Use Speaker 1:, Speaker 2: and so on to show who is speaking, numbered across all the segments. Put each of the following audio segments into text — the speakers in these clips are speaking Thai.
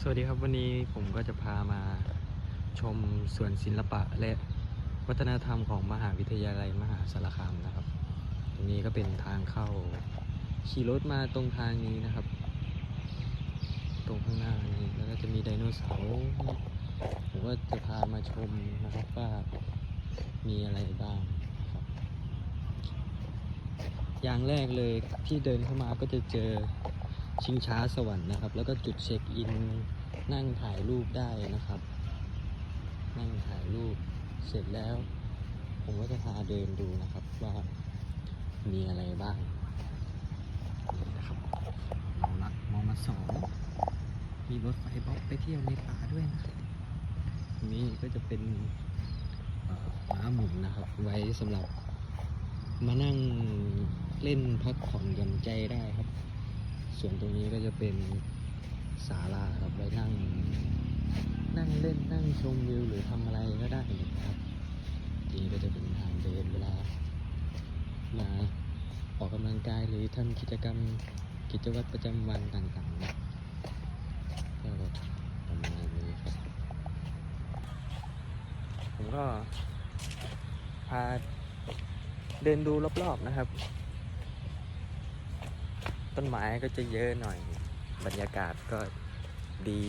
Speaker 1: สวัสดีครับวันนี้ผมก็จะพามาชมสวนศิลปะและวัฒนธรรมของมหาวิทยาลัยมหาสารคามนะครับ ตรงนี้ก็เป็นทางเข้าขี่รถมาตรงทางนี้นะครับ ตรงข้างหน้านี้แล้วก็จะมีไดโนเสาร์ผมก็จะพามาชมนะครับว่ามีอะไรบ้างครับ อย่างแรกเลยที่เดินเข้ามาก็จะเจอ ชิงช้าสวรรค์นะครับ แล้วก็จุดเช็คอินนั่งถ่ายรูปได้นะครับ นั่งถ่ายรูปเสร็จแล้ว ผมก็จะพาเดินดูนะครับว่ามีอะไรบ้างนะครับมอละมอมาสองมีรถไฟบล็อกไปเที่ยวในป่าด้วยนะครับนี้ก็จะเป็นม้าหมุนนะครับ ไว้สำหรับมานั่งเล่นพักผ่อนหย่อนใจได้ครับ ส่วนตรงนี้ก็จะเป็นศาลาครับไว้นั่งนั่งเล่นนั่งชมวิวหรือทำอะไรก็ได้นะครับทีนี้ก็จะเป็นทางเดินเวลามาออกกำลังกายหรือทำกิจกรรมกิจวัตรประจำวันต่างๆนะก็ประมาณนี้ครับผมก็พาเดินดูรอบๆนะครับ ต้นไม้ก็จะเยอะหน่อย บรรยากาศก็ดี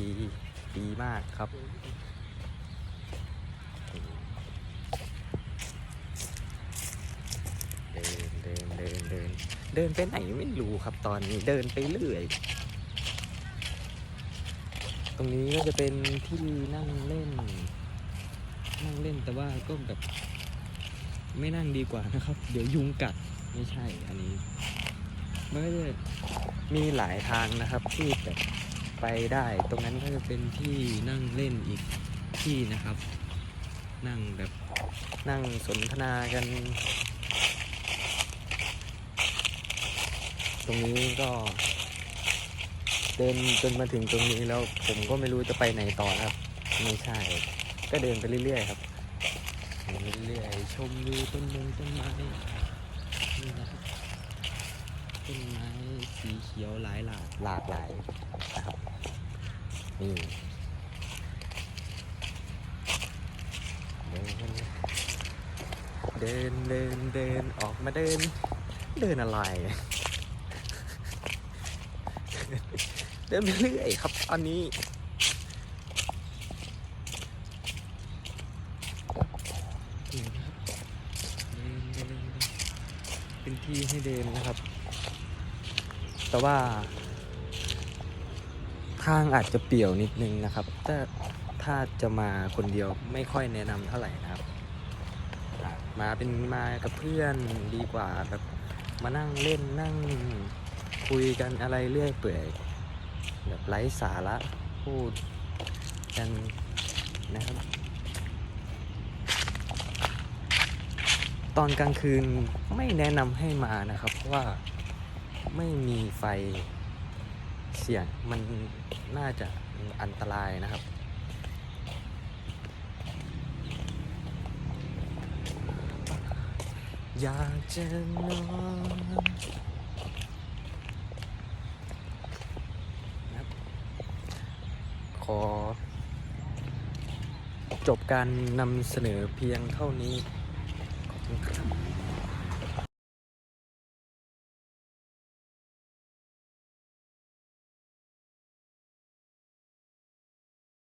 Speaker 1: ดีมากครับ เดินเดินเดินเดินเดินไปไหนไม่รู้ครับตอนนี้เดินไปเรื่อย ตรงนี้ก็จะเป็นที่นั่งเล่น นั่งเล่นแต่ว่าก็แบบไม่นั่งดีกว่านะครับ เดี๋ยวยุงกัดไม่ใช่อันนี้ มันก็จะมีหลายทางนะครับที่แบบไปได้ ตรงนั้นก็จะเป็นที่นั่งเล่นอีกที่นะครับ นั่งแบบนั่งสนทนากัน ตรงนี้ก็เดินจนมาถึงตรงนี้แล้วผมก็ไม่รู้จะไปไหนต่อครับ ไม่ใช่ ก็เดินไปเรื่อยๆครับเดินเรื่อยๆชมวิวต้นมงต้นไม้ ต้นไม้สีเขียวหลายหลากหลากหลายนะครับนี่เดินเดินเดินออกมาเดิน เดินอะไร เดินไปเรื่อยครับตอนนี้เดินเดินเป็นที่ให้เดินนะครับ แต่ว่า ทางอาจจะเปี่ยวนิดนึงนะครับถ้าถ้าจะมาคนเดียวไม่ค่อยแนะนำเท่าไหร่นะครับ มาเป็นมากับเพื่อนดีกว่าแบบมานั่งเล่นนั่งคุยกันอะไรเรื่อยเปื่อยแบบไร้สาระพูดกันนะครับ ตอนกลางคืนไม่แนะนำให้มานะครับ เพราะว่า ไม่มีไฟเสี่ยงมันน่าจะอันตรายนะครับ อยากจะนอนนะขอ จบการนำเสนอเพียงเท่านี้ ขอบคุณครับ